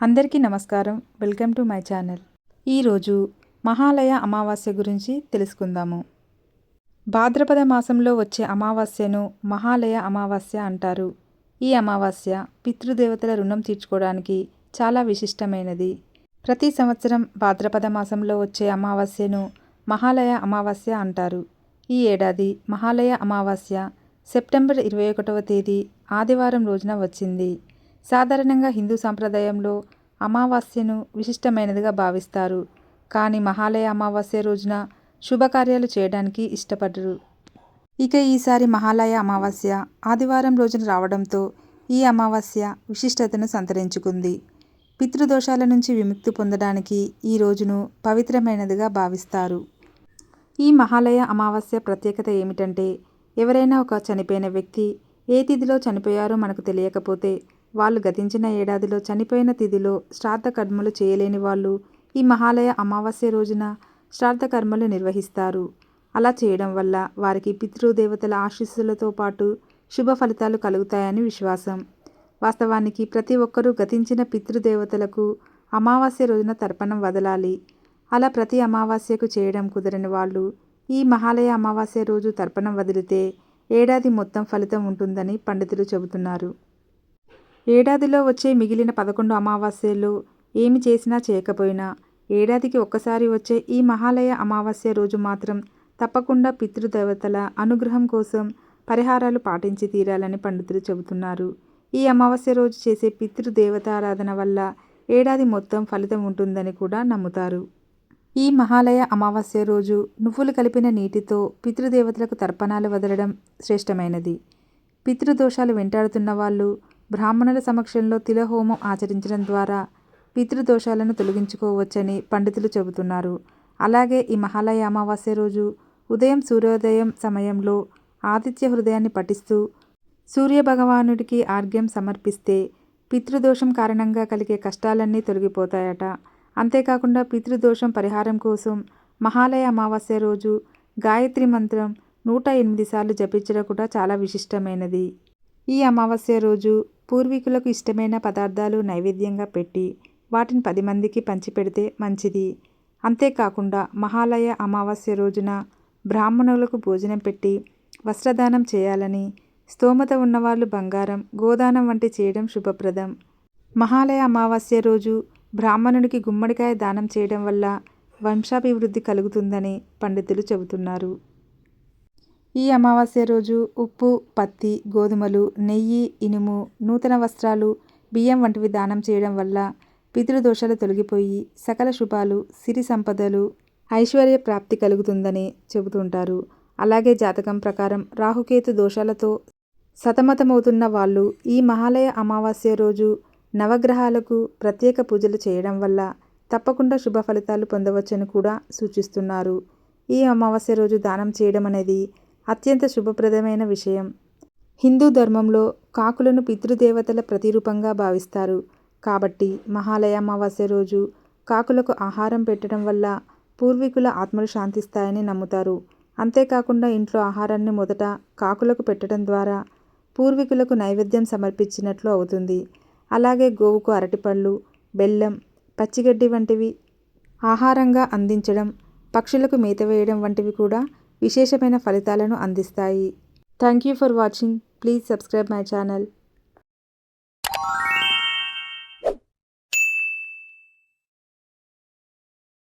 అందరికీ నమస్కారం. Welcome to my channel. ఈరోజు మహాలయ అమావాస్య గురించి తెలుసుకుందాము. భాద్రపద మాసంలో వచ్చే అమావాస్యను మహాలయ అమావాస్య అంటారు. ఈ అమావాస్య పితృదేవతల రుణం తీర్చుకోవడానికి చాలా విశిష్టమైనది. ప్రతి సంవత్సరం భాద్రపద మాసంలో వచ్చే అమావాస్యను మహాలయ అమావాస్య అంటారు. ఈ ఏడాది మహాలయ అమావాస్య సెప్టెంబర్ ఇరవై ఒకటవ తేదీ ఆదివారం రోజున వచ్చింది. సాధారణంగా హిందూ సాంప్రదాయంలో అమావాస్యను విశిష్టమైనదిగా భావిస్తారు. కానీ మహాలయ అమావాస్య రోజున శుభకార్యాలు చేయడానికి ఇష్టపడరు. ఇక ఈసారి మహాలయ అమావాస్య ఆదివారం రోజున రావడంతో ఈ అమావాస్య విశిష్టతను సంతరించుకుంది. పితృదోషాల నుంచి విముక్తి పొందడానికి ఈ రోజును పవిత్రమైనదిగా భావిస్తారు. ఈ మహాలయ అమావాస్య ప్రత్యేకత ఏమిటంటే ఎవరైనా ఒక చనిపోయిన వ్యక్తి ఏ తిథిలో చనిపోయారో మనకు తెలియకపోతే వాళ్ళు గతించిన ఏడాదిలో చనిపోయిన తిథిలో శ్రాద్ధ కర్మలు చేయలేని వాళ్ళు ఈ మహాలయ అమావాస్య రోజున శ్రాద్ధ కర్మలు నిర్వహిస్తారు. అలా చేయడం వల్ల వారికి పితృదేవతల ఆశీస్సులతో పాటు శుభ ఫలితాలు కలుగుతాయని విశ్వాసం. వాస్తవానికి ప్రతి ఒక్కరూ గతించిన పితృదేవతలకు అమావాస్య రోజున తర్పణం వదలాలి. అలా ప్రతి అమావాస్యకు చేయడం కుదరని వాళ్ళు ఈ మహాలయ అమావాస్య రోజు తర్పణం వదిలితే ఏడాది మొత్తం ఫలితం ఉంటుందని పండితులు చెబుతున్నారు. ఏడాదిలో వచ్చే మిగిలిన పదకొండు అమావాస్యలు ఏమి చేసినా చేయకపోయినా ఏడాదికి ఒక్కసారి వచ్చే ఈ మహాలయ అమావాస్య రోజు మాత్రం తప్పకుండా పితృదేవతల అనుగ్రహం కోసం పరిహారాలు పాటించి తీరాలని పండితులు చెబుతున్నారు. ఈ అమావాస్య రోజు చేసే పితృదేవతారాధన వల్ల ఏడాది మొత్తం ఫలితం ఉంటుందని కూడా నమ్ముతారు. ఈ మహాలయ అమావాస్య రోజు నువ్వులు కలిపిన నీటితో పితృదేవతలకు తర్పణాలు వదలడం శ్రేష్టమైనది. పితృదోషాలు వెంటాడుతున్న వాళ్ళు బ్రాహ్మణుల సమక్షంలో తిలహోమం ఆచరించడం ద్వారా పితృదోషాలను తొలగించుకోవచ్చని పండితులు చెబుతున్నారు. అలాగే ఈ మహాలయ అమావాస్య రోజు ఉదయం సూర్యోదయం సమయంలో ఆదిత్య హృదయాన్ని పఠిస్తూ సూర్యభగవానుడికి ఆర్ఘ్యం సమర్పిస్తే పితృదోషం కారణంగా కలిగే కష్టాలన్నీ తొలగిపోతాయట. అంతేకాకుండా పితృదోషం పరిహారం కోసం మహాలయ అమావాస్య రోజు గాయత్రి మంత్రం నూట ఎనిమిది సార్లు జపించడం కూడా చాలా విశిష్టమైనది. ఈ అమావాస్య రోజు పూర్వీకులకు ఇష్టమైన పదార్థాలు నైవేద్యంగా పెట్టి వాటిని పది మందికి పంచిపెడితే మంచిది. అంతేకాకుండా మహాలయ అమావాస్య రోజున బ్రాహ్మణులకు భోజనం పెట్టి వస్త్రదానం చేయాలని స్తోమత ఉన్నవాళ్ళు బంగారం గోదానం వంటి చేయడం శుభప్రదం. మహాలయ అమావాస్య రోజు బ్రాహ్మణుడికి గుమ్మడికాయ దానం చేయడం వల్ల వంశాభివృద్ధి కలుగుతుందని పండితులు చెబుతున్నారు. ఈ అమావాస్య రోజు ఉప్పు పత్తి గోధుమలు నెయ్యి ఇనుము నూతన వస్త్రాలు బియ్యం వంటివి దానం చేయడం వల్ల పితృదోషాలు తొలగిపోయి సకల శుభాలు సిరి సంపదలు ఐశ్వర్య ప్రాప్తి కలుగుతుందని చెబుతుంటారు. అలాగే జాతకం ప్రకారం రాహుకేతు దోషాలతో సతమతమవుతున్న వాళ్ళు ఈ మహాలయ అమావాస్య రోజు నవగ్రహాలకు ప్రత్యేక పూజలు చేయడం వల్ల తప్పకుండా శుభ ఫలితాలు పొందవచ్చని కూడా సూచిస్తున్నారు. ఈ అమావాస్య రోజు దానం చేయడం అనేది అత్యంత శుభప్రదమైన విషయం. హిందూ ధర్మంలో కాకులను పితృదేవతల ప్రతిరూపంగా భావిస్తారు. కాబట్టి మహాలయ అమావాస్య రోజు కాకులకు ఆహారం పెట్టడం వల్ల పూర్వీకుల ఆత్మలు శాంతిస్తాయని నమ్ముతారు. అంతేకాకుండా ఇంట్లో ఆహారాన్ని మొదట కాకులకు పెట్టడం ద్వారా పూర్వీకులకు నైవేద్యం సమర్పించినట్లు అవుతుంది. అలాగే గోవుకు అరటిపళ్ళు బెల్లం పచ్చిగడ్డి వంటివి ఆహారంగా అందించడం పక్షులకు మేత వేయడం వంటివి కూడా విశేషమైన ఫలితాలను అందిస్తాయి. Thank you for watching please subscribe my channel